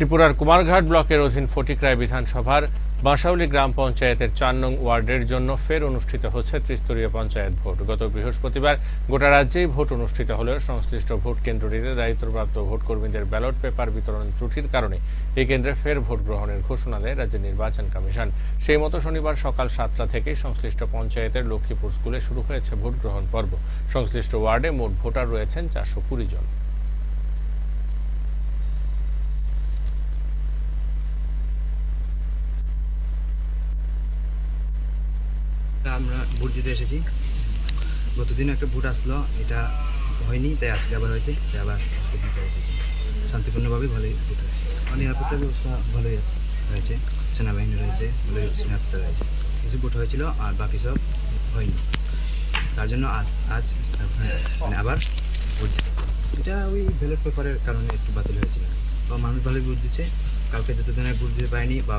ত্রিপুরার কুমারঘাট ব্লকের অধীন ফটিকরায় বিধানসভার বাঁশাউলি গ্রাম পঞ্চায়েতের চার নং ওয়ার্ডের জন্য ফের অনুষ্ঠিত হচ্ছে ত্রিস্তরীয় পঞ্চায়েত ভোট। গত বৃহস্পতিবার গোটা রাজ্যেই ভোট অনুষ্ঠিত হলেও সংশ্লিষ্ট ভোট কেন্দ্রটিতে দায়িত্বপ্রাপ্ত ভোটকর্মীদের ব্যালট পেপার বিতরণ ত্রুটির কারণে এই কেন্দ্রে ফের ভোট গ্রহণের ঘোষণা দেয় রাজ্য নির্বাচন কমিশন। সেই মতো শনিবার সকাল সাতটা থেকেই সংশ্লিষ্ট পঞ্চায়েতের লক্ষ্মীপুর স্কুলে শুরু হয়েছে ভোট গ্রহণ পর্ব। সংশ্লিষ্ট ওয়ার্ডে মোট ভোটার রয়েছেন চারশো কুড়ি জন। আমরা ভোট দিতে এসেছি। গতদিন একটা ভোট আসলো, এটা হয়নি, তাই আজকে আবার হয়েছে, তাই আবার আজকে দিতে এসেছি। শান্তিপূর্ণভাবেই ভালোই ভোট হয়েছে মানে নিরাপত্তার ব্যবস্থা ভালোই রয়েছে সেনাবাহিনী রয়েছে, ভালোই নিরাপত্তা রয়েছে। কিছু ভোট হয়েছিল আর বাকি সব হয়নি। তার জন্য আজ আজ মানে আবার ভোট দিতেছে এটা ওই ব্যালট পেপারের কারণে একটু বাতিল হয়েছিল। বা মানুষ ভালোই ভোট দিচ্ছে, কালকে যতদিনের ভোট দিতে পারেনি বা